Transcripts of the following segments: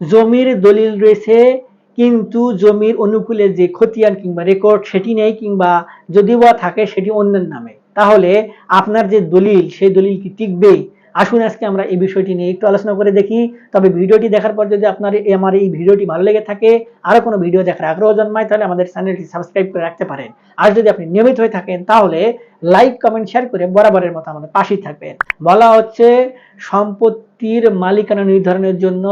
জমির দলিল রয়েছে, কিন্তু জমির অনুকূলে যে খতিয়ান কিংবা রেকর্ড সেটি নেই কিংবা যদিও বা থাকে সেটি অন্যের নামে। তাহলে আপনার যে দলিল, সেই দলিল কি টিকবে? আসুন আজকে আমরা এই বিষয়টি নিয়ে একটু আলোচনা করে দেখি। তবে ভিডিওটি দেখার পর যদি আপনার আমার এই ভিডিওটি ভালো লেগে থাকে আরও কোনো ভিডিও দেখার আগ্রহ জন্মায়, তাহলে আমাদের চ্যানেলটি সাবস্ক্রাইব করে রাখতে পারেন। আর যদি আপনি নিয়মিত হয়ে থাকেন, তাহলে লাইক, কমেন্ট, শেয়ার করে বরাবরের মতো আমাদের পাশেই থাকবেন। বলা হচ্ছে সম্পত্তির মালিকানা নির্ধারণের জন্য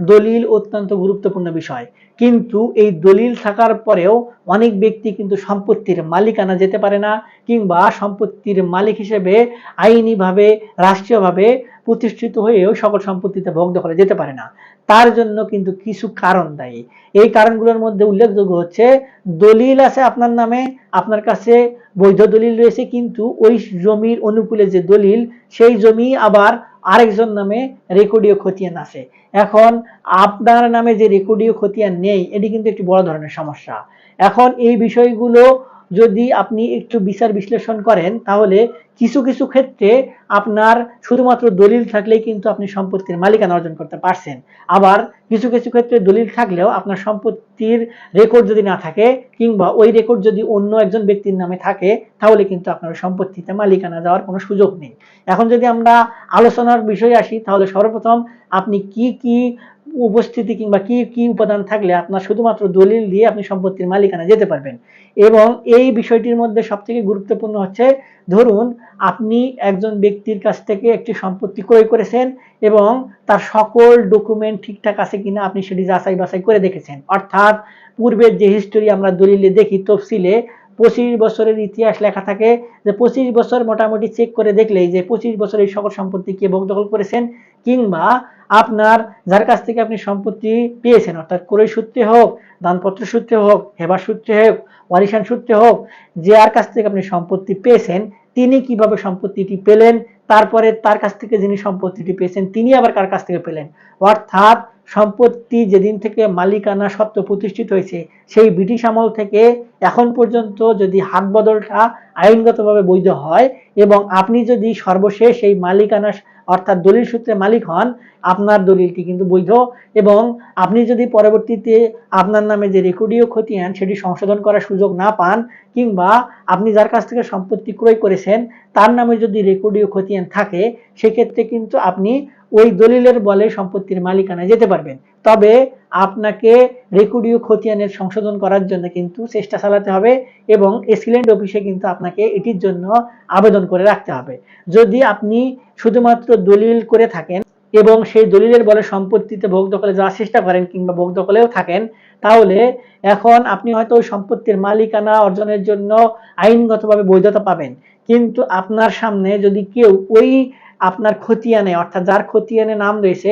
দলিল অত্যন্ত গুরুত্বপূর্ণ বিষয়। কিন্তু এই দলিল থাকার পরেও অনেক ব্যক্তি কিন্তু সম্পত্তির মালিকানা যেতে পারে না কিংবা সম্পত্তির মালিক হিসেবে আইনিভাবে, রাষ্ট্রীয়ভাবে প্রতিষ্ঠিত হয়েও সকল সম্পত্তিতে ভোগ দখলে যেতে পারে না। তার জন্য কিন্তু কিছু কারণ দায়ী। এই কারণগুলোর মধ্যে উল্লেখযোগ্য হচ্ছে, দলিল আছে আপনার নামে, আপনার কাছে বৈধ দলিল রয়েছে, কিন্তু ওই জমির অনুকূলে যে দলিল, সেই জমি আবার আরেকজন নামে রেকর্ডীয় খতিয়ান আছে। এখন আপনার নামে যে রেকর্ডীয় খতিয়ান নেই, এটি কিন্তু একটি বড় ধরনের সমস্যা। এখন এই বিষয়গুলো যদি আপনি একটু বিচার বিশ্লেষণ করেন, তাহলে কিছু কিছু ক্ষেত্রে আপনার শুধুমাত্র দলিল থাকলেই কিন্তু আপনি সম্পত্তির মালিকানা অর্জন করতে পারছেন। আবার কিছু কিছু ক্ষেত্রে দলিল থাকলেও আপনার সম্পত্তির রেকর্ড যদি না থাকে কিংবা ওই রেকর্ড যদি অন্য একজন ব্যক্তির নামে থাকে, তাহলে কিন্তু আপনার সম্পত্তিতে মালিকানা যাওয়ার কোনো সুযোগ নেই। এখন যদি আমরা আলোচনার বিষয়ে আসি, তাহলে সর্বপ্রথম আপনি কি কি উপস্থিতি কিংবা কি কি উপাদান থাকলে আপনার শুধুমাত্র দলিল দিয়ে আপনি সম্পত্তির মালিকানা যেতে পারবেন? এবং এই বিষয়টির মধ্যে সবথেকে গুরুত্বপূর্ণ হচ্ছে ধরুন, আপনি একজন ব্যক্তির কাছ থেকে একটি সম্পত্তি ক্রয় করেছেন এবং তার সকল ডকুমেন্ট ঠিকঠাক আছে কিনা আপনি সেটি যাচাই বাছাই করে দেখেছেন। অর্থাৎ পূর্বের যে হিস্টোরি আমরা দলিলে দেখি, তফসিলে পঁচিশ বছরের ইতিহাস লেখা থাকে যে পঁচিশ বছর মোটামুটি চেক করে দেখলেই যে পঁচিশ বছর এই সকল সম্পত্তি কে ভোগ দখল করেছেন কিংবা আপনার, যার কাছ থেকে আপনি সম্পত্তি পেয়েছেন, অর্থাৎ ক্রয় সূত্রে হোক, দানপত্র সূত্রে হোক, হেবার সূত্রে হোক, ওয়ারিশান সূত্রে হোক, যে আর কাছ থেকে আপনি সম্পত্তি পেয়েছেন, তিনি কীভাবে সম্পত্তিটি পেলেন, তারপরে তার কাছ থেকে যিনি সম্পত্তিটি পেয়েছেন, তিনি আবার কার কাছ থেকে পেলেন? অর্থাৎ সম্পত্তি যেদিন থেকে মালিকানা সত্ত্ব প্রতিষ্ঠিত হয়েছে সেই ব্রিটিশ আমল থেকে এখন পর্যন্ত যদি হাত বদলটা আইনগতভাবে বৈধ হয় এবং আপনি যদি সর্বশেষ এই মালিকানা অর্থাৎ দলিল সূত্রে মালিক হন, আপনার দলিলটি কিন্তু বৈধ এবং আপনি যদি পরবর্তীতে আপনার নামে যে রেকর্ডীয় খতিয়ান সেটি সংশোধন করার সুযোগ না পান কিংবা আপনি যার কাছ থেকে সম্পত্তি ক্রয় করেছেন, তার নামে যদি রেকর্ডীয় খতিয়ান থাকে, সেক্ষেত্রে কিন্তু আপনি ওই দলিলের বলে সম্পত্তির মালিকানায় যেতে পারবেন। তবে আপনাকে রেকর্ডীয় খতিয়ানের সংশোধন করার জন্য কিন্তু চেষ্টা চালাতে হবে এবং এসিলেন্ট অফিসে কিন্তু আপনাকে এটির জন্য আবেদন করে রাখতে হবে। যদি আপনি শুধুমাত্র দলিল করে থাকেন এবং সেই দলিলের বলে সম্পত্তিতে ভোগ দখলে যাওয়ার চেষ্টা করেন কিংবা ভোগ দখলেও থাকেন, তাহলে এখন আপনি হয়তো ওই সম্পত্তির মালিকানা অর্জনের জন্য আইনগতভাবে বৈধতা পাবেন। কিন্তু আপনার সামনে যদি কেউ ওই আপনার খতিয়ানে, অর্থাৎ যার খতিয়ানে নাম রয়েছে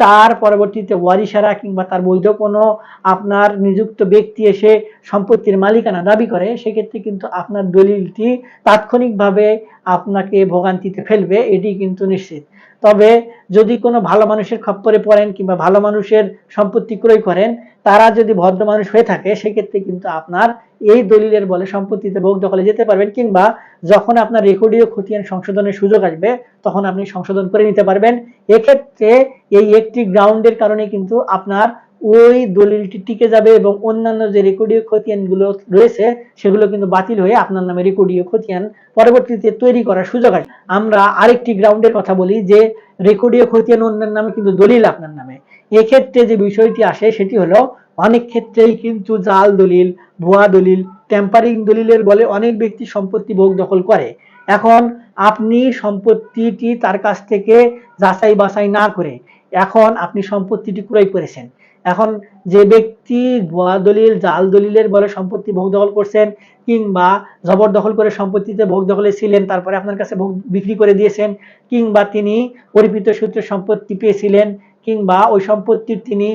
তার পরবর্তীতে ওয়ারিসারা কিংবা তার বৈধ কোনো আপনার নিযুক্ত ব্যক্তি এসে সম্পত্তির মালিকানা দাবি করে, সেক্ষেত্রে কিন্তু আপনার দলিলটি তাৎক্ষণিকভাবে আপনাকে ভোগান্তিতে ফেলবে, এটি কিন্তু নিশ্চিত। তবে যদি কোনো ভালো মানুষের খপ্পরে পড়েন কিংবা ভালো মানুষের সম্পত্তি ক্রয় করেন, তারা যদি ভদ্র মানুষ হয়ে থাকে, সেক্ষেত্রে কিন্তু আপনার এই দলিলের বলে সম্পত্তিতে ভোগ দখলে যেতে পারবেন কিংবা যখন আপনার রেকর্ডীয় খতিয়ান সংশোধনের সুযোগ আসবে, তখন আপনি সংশোধন করে নিতে পারবেন। এক্ষেত্রে এই একটি গ্রাউন্ডের কারণে কিন্তু আপনার ওই দলিলটি টিকে যাবে এবং অন্যান্য যে রেকর্ডীয় খতিয়ানগুলো রয়েছে, সেগুলো কিন্তু বাতিল হয়ে আপনার নামে রেকর্ডীয় খতিয়ান পরবর্তীতে তৈরি করার সুযোগ আসবে আমরা আরেকটি গ্রাউন্ডের কথা বলি যে, রেকর্ডীয় খতিয়ান অন্যের নামে কিন্তু দলিল আপনার নামে। এক্ষেত্রে যে বিষয়টি আসে, সেটি হলো অনেক ক্ষেত্রেই কিন্তু জাল দলিল, ভুয়া দলিল টেম্পারিং দলিলের বলে অনেক ব্যক্তি সম্পত্তি ভোগ দখল করে। এখন আপনি সম্পত্তিটি তার কাছ থেকে যাচাই বাছাই না করে, এখন আপনি সম্পত্তিটি ক্রয় করেছেন। এখন যে ব্যক্তি ভুয়া দলিল জাল দলিলের বলে সম্পত্তি ভোগ দখল করছেন কিংবা জবরদখল করে সম্পত্তিতে ভোগ দখলে ছিলেন, তারপরে আপনার কাছে ভোগ বিক্রি করে দিয়েছেন, কিংবা তিনি পরিপিত সূত্রে সম্পত্তি পেয়েছিলেন, কিংবা ওই সম্পত্তির তিনি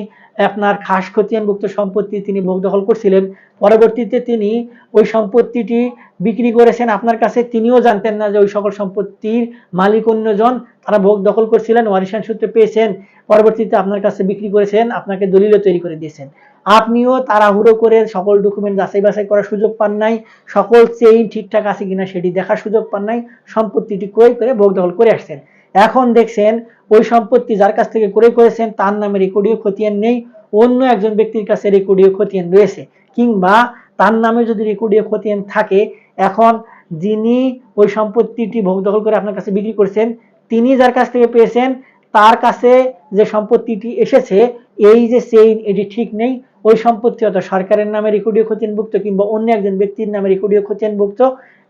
আপনার খাস খতিয়ানভুক্ত সম্পত্তি তিনি ভোগ দখল করছিলেন, পরবর্তীতে তিনি ওই সম্পত্তিটি বিক্রি করেছেন আপনার কাছে, তিনিও জানতেন না যে ওই সকল সম্পত্তির মালিক অন্যজন, তারা ভোগ দখল করছিলেন, ওয়ারিশান সূত্রে পেয়েছেন। পরবর্তীতে আপনার কাছে বিক্রি করেছেন, আপনাকে দলিলও তৈরি করে দিয়েছেন। আপনিও তাড়াহুড়ো করে সকল ডকুমেন্ট যাচাই বাছাই করার সুযোগ পান নাই, সকল চেইন ঠিকঠাক আছে কিনা সেটি দেখার সুযোগ পান নাই, সম্পত্তিটি ক্রয় করে ভোগ দখল করে আসছেন। এখন দেখছেন, ওই সম্পত্তি যার কাছ থেকে ক্রয় করেছেন, তার নামে রেকর্ডীয় খতিয়ান নেই, অন্য একজন ব্যক্তির কাছে রেকর্ডীয় খতিয়ান রয়েছে। কিংবা তার নামে যদি রেকর্ডীয় খতিয়ান থাকে, এখন যিনি ওই সম্পত্তিটি ভোগ দখল করে আপনার কাছে বিক্রি করছেন, তিনি যার কাছ থেকে পেয়েছেন তার কাছে যে সম্পত্তিটি এসেছে, এই যে চেইন এটি ঠিক নেই। ওই সম্পত্তি অত সরকারের নামে রেকর্ডীয় খতিয়ানভুক্ত কিংবা অন্য একজন ব্যক্তির নামে রেকর্ডীয় খতিয়ানভুক্ত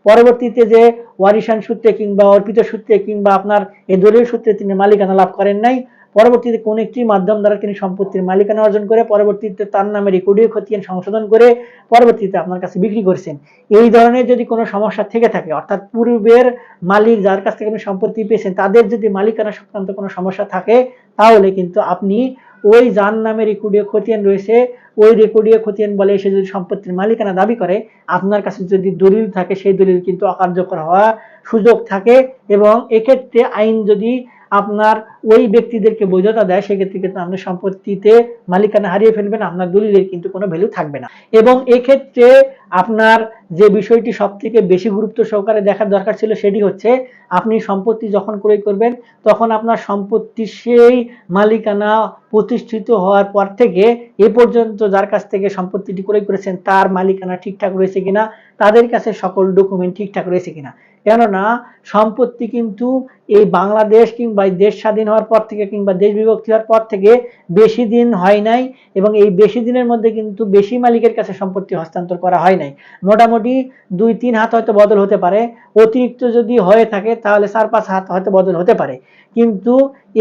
পরবর্তীতে যে ওয়ারিসান সূত্রে কিংবা অর্পিত সূত্রে কিংবা আপনার এই দলীয় সূত্রে তিনি মালিকানা লাভ করেন নাই। পরবর্তীতে কোন একটি মাধ্যম দ্বারা তিনি সম্পত্তির মালিকানা অর্জন করে, পরবর্তীতে তার নামে রেকর্ডীয় খতিয়ান সংশোধন করে, পরবর্তীতে আপনার কাছে বিক্রি করেছেন। এই ধরনের যদি কোনো সমস্যা থেকে থাকে, অর্থাৎ পূর্বের মালিক যার কাছ থেকে আপনি সম্পত্তি পেয়েছেন, তাদের যদি মালিকানা সংক্রান্ত কোনো সমস্যা থাকে, তাহলে কিন্তু আপনি ওই যার নামে রেকর্ডীয় খতিয়ান রয়েছে, ওই রেকর্ডীয় খতিয়ান বলে এসে যদি সম্পত্তির মালিকানা দাবি করে, আপনার কাছে যদি দলিল থাকে, সেই দলিল কিন্তু অকার্যকর হওয়ার সুযোগ থাকে এবং এক্ষেত্রে আইন যদি আপনার ওই ব্যক্তিদেরকে বৈধতা দেয়, সেক্ষেত্রে কিন্তু আপনি সম্পত্তিতে মালিকানা হারিয়ে ফেলবেন, আপনার দলিলের কিন্তু কোনো ভ্যালু থাকবে না। এবং এক্ষেত্রে আপনার যে বিষয়টি সব থেকে বেশি গুরুত্ব সহকারে দেখার দরকার ছিল সেটি হচ্ছে, আপনি সম্পত্তি যখন ক্রয় করবেন, তখন আপনার সম্পত্তি সেই মালিকানা প্রতিষ্ঠিত হওয়ার পর থেকে এ পর্যন্ত যার কাছ থেকে সম্পত্তিটি ক্রয় করেছেন, তার মালিকানা ঠিকঠাক রয়েছে কিনা, তাদের কাছে সকল ডকুমেন্ট ঠিকঠাক রয়েছে কিনা। কেননা সম্পত্তি কিন্তু এই বাংলাদেশ কিংবা দেশ স্বাধীন হওয়ার পর থেকে কিংবা দেশ বিভক্তি হওয়ার পর থেকে বেশি দিন হয় নাই এবং এই বেশি দিনের মধ্যে কিন্তু বেশি মালিকের কাছে সম্পত্তি হস্তান্তর করা হয় নাই। মোটামুটি দুই, তিন হাত হয়তো বদল হতে পারে। অতিরিক্ত যদি হয়ে থাকে তাহলে চার, পাঁচ হাত হয়তো বদল হতে পারে। কিন্তু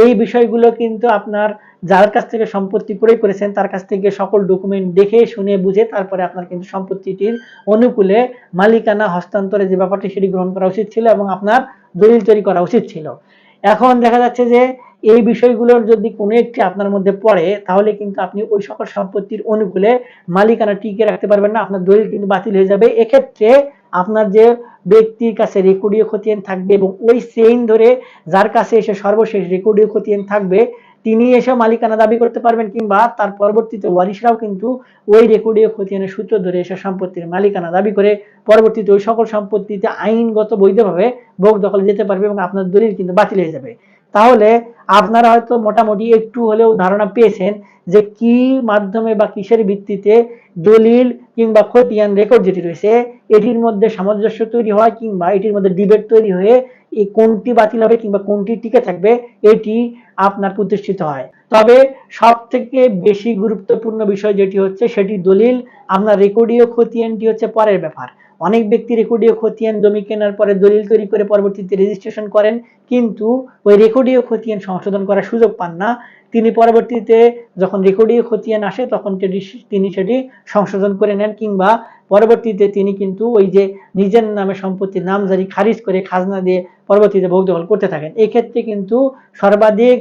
এই বিষয়গুলো কিন্তু আপনার যার কাছ থেকে সম্পত্তি ক্রয় করেছেন, তার কাছ থেকে সকল ডকুমেন্ট দেখে, শুনে, বুঝে তারপরে আপনার কিন্তু সম্পত্তিটির অনুকূলে মালিকানা হস্তান্তরের যে ব্যাপারটি সেটি গ্রহণ করা উচিত ছিল এবং আপনার দলিল তৈরি করা উচিত ছিল। এখন দেখা যাচ্ছে যে এই বিষয়গুলোর যদি কোনো একটি আপনার মধ্যে পড়ে, তাহলে কিন্তু আপনি ওই সকল সম্পত্তির অনুকূলে মালিকানা টিকে রাখতে পারবেন না, আপনার দলিল কিন্তু বাতিল হয়ে যাবে। এক্ষেত্রে আপনার যে ব্যক্তির কাছে রেকর্ডীয় খতিয়ান থাকবে এবং ওই সেইন ধরে যার কাছে এসে সর্বশেষ রেকর্ডীয় খতিয়ান থাকবে, তিনি এসে মালিকানা দাবি করতে পারবেন কিংবা তার পরবর্তীতে ওয়ারিশরাও কিন্তু ওই রেকর্ডীয় খতিয়ানের সূত্র ধরে এসে সম্পত্তির মালিকানা দাবি করে পরবর্তীতে ওই সকল সম্পত্তিতে আইনগত বৈধভাবে ভোগ দখলে যেতে পারবে এবং আপনার দলিল কিন্তু বাতিল হয়ে যাবে। তাহলে আপনারা হয়তো মোটামুটি একটু হলেও ধারণা পেয়েছেন যে কি মাধ্যমে বা কিসের ভিত্তিতে দলিল কিংবা খতিয়ান রেকর্ড যেটি রয়েছে, এটির মধ্যে সামঞ্জস্য তৈরি হয় কিংবা এটির মধ্যে ডিবেট তৈরি হয়ে এই কোনটি বাতিল হবে কিংবা কোনটি টিকে থাকবে, এটি আপনার প্রতিষ্ঠিত হয়। তবে সব থেকে বেশি গুরুত্বপূর্ণ বিষয় যেটি হচ্ছে সেটি দলিল, আপনার রেকর্ডীয় খতিয়ানটি হচ্ছে পরের ব্যাপার। অনেক ব্যক্তি রেকর্ডীয় খতিয়ান জমি কেনার পরে দলিল তৈরি করে পরবর্তীতে রেজিস্ট্রেশন করেন, কিন্তু ওই রেকর্ডীয় খতিয়ান সংশোধন করার সুযোগ পান না। তিনি পরবর্তীতে যখন রেকর্ডীয় খতিয়ান আসে, তখন তিনি সেটি সংশোধন করে নেন কিংবা পরবর্তীতে তিনি কিন্তু ওই যে নিজের নামে সম্পত্তির নামজারি, খারিজ করে খাজনা দিয়ে পরবর্তীতে ভোগ দখল করতে থাকেন। এক্ষেত্রে কিন্তু সর্বাধিক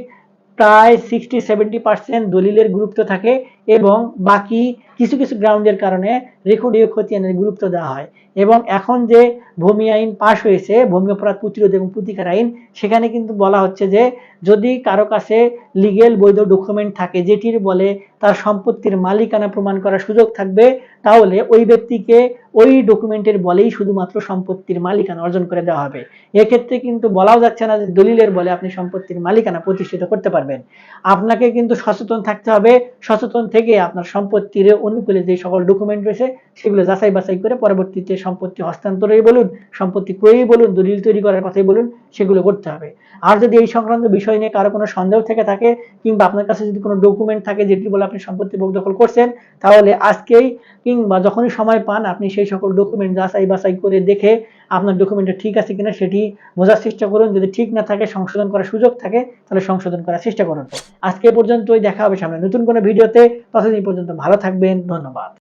প্রায় সিক্সটি সেভেন্টি পার্সেন্ট দলিলের গুরুত্ব থাকে এবং বাকি কিছু কিছু গ্রাউন্ডের কারণে রেকর্ডীয় খতিয়ানের গুরুত্ব দেওয়া হয়। এবং এখন যে ভূমি আইন পাশ হয়েছে, ভূমি অপরাধ প্রতিরোধ এবং প্রতিকার আইন, সেখানে কিন্তু বলা হচ্ছে যে যদি কারও কাছে লিগেল বৈধ ডকুমেন্ট থাকে, যেটির বলে তার সম্পত্তির মালিকানা প্রমাণ করার সুযোগ থাকবে, তাহলে ওই ব্যক্তিকে ওই ডকুমেন্টের বলেই শুধুমাত্র সম্পত্তির মালিকানা অর্জন করে দেওয়া হবে। এক্ষেত্রে কিন্তু বলাও যাচ্ছে না যে দলিলের বলে আপনি সম্পত্তির মালিকানা প্রতিষ্ঠিত করতে পারবেন। আপনাকে কিন্তু সচেতন থাকতে হবে, সচেতন থেকে আপনার সম্পত্তির অনুকূলে যে সকল ডকুমেন্ট রয়েছে, সেগুলো যাচাই বাছাই করে পরবর্তীতে সম্পত্তি হস্তান্তরেই বলুন, সম্পত্তি ক্রয়ই বলুন, দলিল তৈরি করার কথাই বলুন, সেগুলো করতে হবে। আর যদি এই সংক্রান্ত বিষয় নিয়ে কারও কোনো সন্দেহ থেকে থাকে, কিংবা আপনার কাছে যদি কোনো ডকুমেন্ট থাকে যেটি বলে আপনি সম্পত্তি ভোগ দখল করছেন, তাহলে আজকেই কিংবা যখনই সময় পান, আপনি সেই সকল ডকুমেন্ট যাচাই বাছাই করে দেখে আপনার ডকুমেন্টটা ঠিক আছে কিনা সেটি বোঝার চেষ্টা করুন। যদি ঠিক না থাকে, সংশোধন করার সুযোগ থাকে, তাহলে সংশোধন করার চেষ্টা করুন। আজকে পর্যন্তই, দেখা হবে সামনে নতুন কোনো ভিডিওতে। ততদিন পর্যন্ত ভালো থাকবেন, ধন্যবাদ।